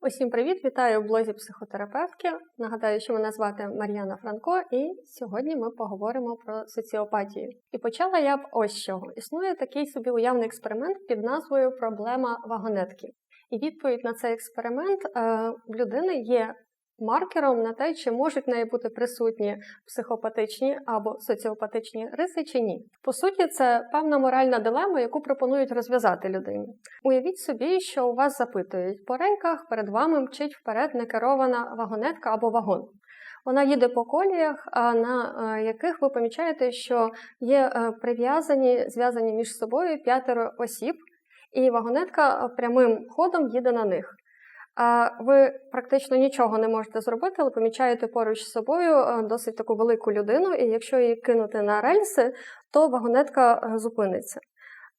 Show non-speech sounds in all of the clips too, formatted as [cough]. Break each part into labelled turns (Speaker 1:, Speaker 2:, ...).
Speaker 1: Усім привіт! Вітаю в блозі психотерапевтки. Нагадаю, що мене звати Мар'яна Франко, і сьогодні ми поговоримо про соціопатію. І почала я б ось чого. Існує такий собі уявний експеримент під назвою Проблема вагонетки. І відповідь на цей експеримент е, в людини є маркером на те, чи можуть в неї бути присутні психопатичні або соціопатичні риси чи ні. По суті, це певна моральна дилема, яку пропонують розв'язати людині. Уявіть собі, що у вас запитують по рейках перед вами мчить вперед некерована вагонетка або вагон. Вона їде по коліях, на е, яких ви помічаєте, що є е, прив'язані, зв'язані між собою п'ятеро осіб, і вагонетка прямим ходом їде на них. Ви практично нічого не можете зробити, але помічаєте поруч з собою е, досить таку велику людину, і якщо її кинути на рельси, то вагонетка е, зупиниться.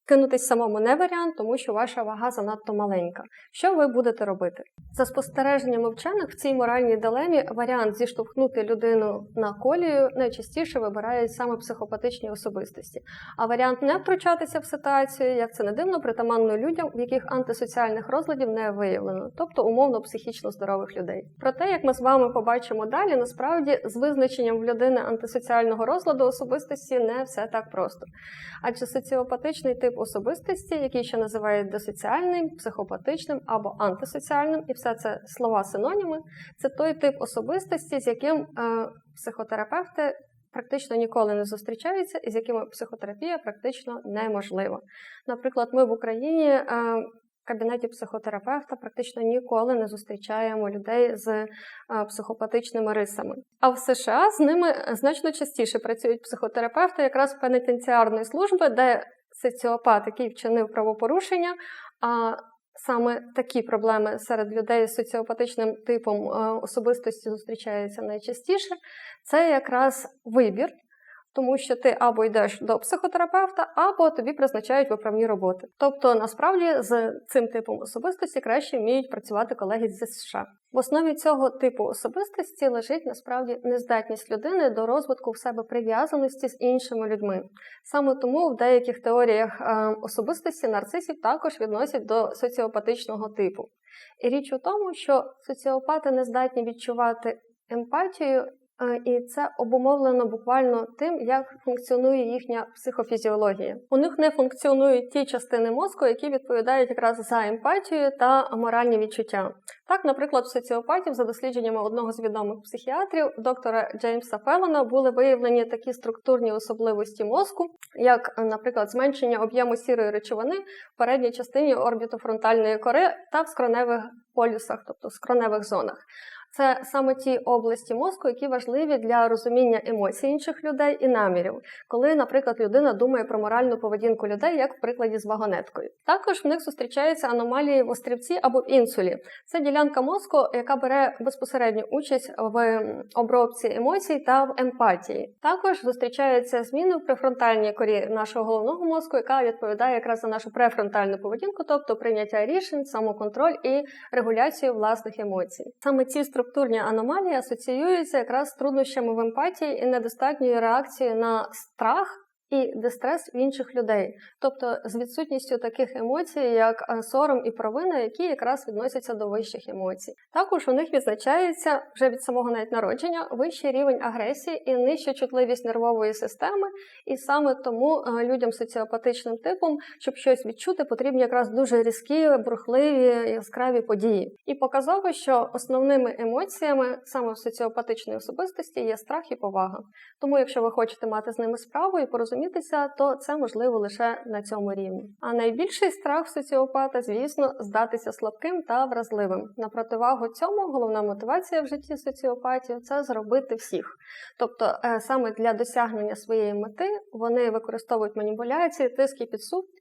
Speaker 1: Кинутись самому не варіант, тому що ваша вага занадто маленька. Що ви будете робити? За спостереженнями вчених в цій моральній дилемі варіант зіштовхнути людину на колію найчастіше вибирають саме психопатичні особистості. А варіант не втручатися в ситуацію, як це не дивно, притаманно людям, в яких антисоціальних розладів не виявлено, тобто умовно психічно здорових людей. Проте, як ми з вами побачимо далі, насправді з визначенням в людини антисоціального розладу особистості не все так просто. Адже соціопатичний тип особистості, який ще називають досоціальним, психопатичним або антисоціальним, і все це слова синоніми, це той тип особистості, з яким е, психотерапевти практично ніколи не зустрічаються, і з якими психотерапія практично неможлива. Наприклад, ми в Україні. Е, в кабінеті психотерапевта практично ніколи не зустрічаємо людей з е, психопатичними рисами. А в США з ними значно частіше працюють психотерапевти, якраз пенітенціарної служби, де соціопат, який вчинив правопорушення, а саме такі проблеми серед людей з соціопатичним типом е, особистості зустрічаються найчастіше, це якраз вибір. Тому що ти або йдеш до психотерапевта, або тобі призначають виправні роботи. Тобто, насправді, з цим типом особистості краще вміють працювати колеги зі США. В основі цього типу особистості лежить насправді нездатність людини до розвитку в себе прив'язаності з іншими людьми. Саме тому в деяких теоріях е, особистості нарцисів також відносять до соціопатичного типу. І річ у тому, що соціопати не здатні відчувати емпатію. Е, і це обумовлено буквально тим, як функціонує їхня психофізіологія. У них не функціонують ті частини мозку, які відповідають якраз за емпатію та моральні відчуття. Так, наприклад, в соціопатів, за дослідженнями одного з відомих психіатрів, доктора Джеймса Феллона, були виявлені такі структурні особливості мозку, як, наприклад, зменшення об'єму сірої речовини в передній частині орбітофронтальної кори та в скроневих полюсах, тобто в скроневих зонах. Це саме ті області мозку, які важливі для розуміння емоцій інших людей і намірів, коли, наприклад, людина думає про моральну поведінку людей, як в прикладі з вагонеткою. Також в них зустрічаються аномалії в острівці або в інсулі. Це ділянка мозку, яка бере безпосередню участь в обробці емоцій та в емпатії. Також зустрічаються зміни в префронтальній корі нашого головного мозку, яка відповідає якраз за нашу префронтальну поведінку, тобто прийняття рішень, самоконтроль і регуляцію власних емоцій. Саме ці структурні аномалії асоціюються якраз з труднощами в емпатії і недостатньою реакцією на страх і дистрес в інших людей, тобто з відсутністю таких емоцій, як е, сором і провина, які якраз відносяться до вищих емоцій. Також у них відзначається вже від самого навіть народження вищий рівень агресії і нижча чутливість нервової системи, і саме тому е, людям соціопатичним типом, щоб щось відчути, потрібні якраз дуже різкі, бурхливі, яскраві події. І показово, що основними емоціями саме в соціопатичної особистості є страх і повага. Тому, якщо ви хочете мати з ними справу і порозуміти, зрозумітися, то це можливо лише на цьому рівні. А найбільший страх соціопата, звісно, здатися слабким та вразливим. На противагу цьому головна мотивація в житті соціопатів це зробити всіх. Тобто, е, саме для досягнення своєї мети вони використовують маніпуляції, тиск і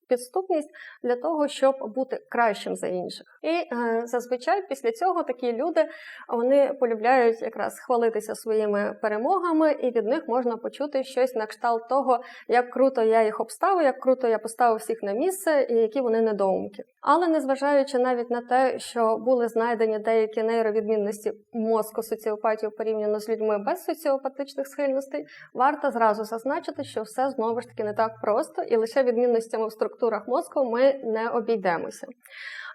Speaker 1: підступність для того, щоб бути кращим за інших. І е, зазвичай після цього такі люди вони полюбляють якраз хвалитися своїми перемогами, і від них можна почути щось на кшталт того, як круто я їх обставив, як круто я поставив всіх на місце і які вони недоумки. Але незважаючи навіть на те, що були знайдені деякі нейровідмінності мозку соціопатів порівняно з людьми без соціопатичних схильностей, варто зразу зазначити, що все знову ж таки не так просто, і лише відмінностями в структурах мозку ми не обійдемося.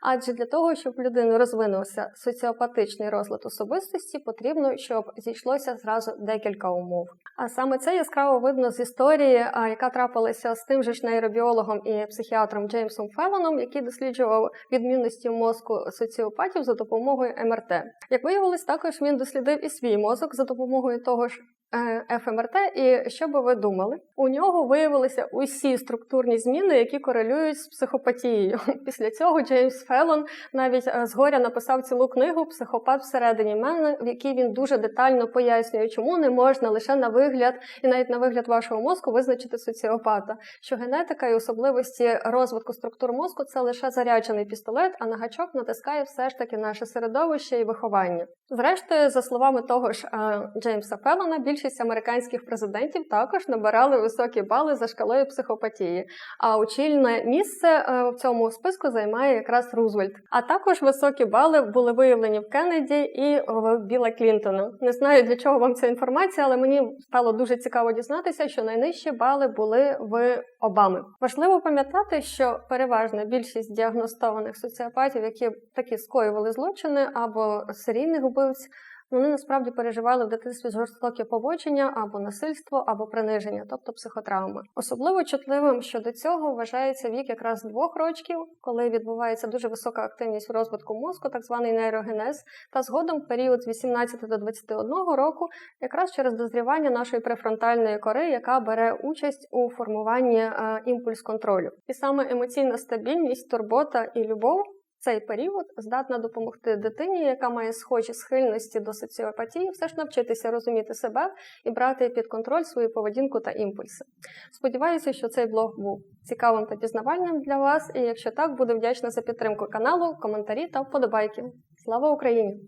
Speaker 1: Адже для того, щоб в людини розвинувся соціопатичний розлад особистості, потрібно, щоб зійшлося зразу декілька умов. А саме це яскраво видно з історії, яка трапилася з тим же ж нейробіологом і психіатром Джеймсом Феллоном, який досліджував відмінності мозку соціопатів за допомогою МРТ. Як виявилось, також він дослідив і свій мозок за допомогою того ж. Е, ФМРТ, і що би ви думали? У нього виявилися усі структурні зміни, які корелюють з психопатією. [laughs] Після цього Джеймс Феллон навіть е, згоря написав цілу книгу Психопат всередині мене, в якій він дуже детально пояснює, чому не можна лише на вигляд і навіть на вигляд вашого мозку визначити соціопата. Що генетика і особливості розвитку структур мозку це лише заряджений пістолет, а на гачок натискає все ж таки наше середовище і виховання. Зрештою, за словами того ж е, Джеймса Феллона, більшість американських президентів також набирали високі бали за шкалою психопатії. А очільне місце е, в цьому списку займає якраз Рузвельт. А також високі бали були виявлені в Кеннеді і в Біла Клінтона. Не знаю для чого вам ця інформація, але мені стало дуже цікаво дізнатися, що найнижчі бали були в Обами. Важливо пам'ятати, що переважна більшість діагностованих соціопатів, які такі скоювали злочини або серійних вбивць, вони насправді переживали в дитинстві жорстоке поводження або насильство, або приниження, тобто психотравми. Особливо чутливим щодо цього вважається вік якраз двох років, коли відбувається дуже висока активність в розвитку мозку, так званий нейрогенез, та згодом період з 18 до 21 року, якраз через дозрівання нашої префронтальної кори, яка бере участь у формуванні е, імпульс контролю. І саме емоційна стабільність, турбота і любов. Цей період здатна допомогти дитині, яка має схожі схильності до соціопатії, все ж навчитися розуміти себе і брати під контроль свою поведінку та імпульси. Сподіваюся, що цей блог був цікавим та пізнавальним для вас. І якщо так, буду вдячна за підтримку каналу, коментарі та вподобайки. Слава Україні!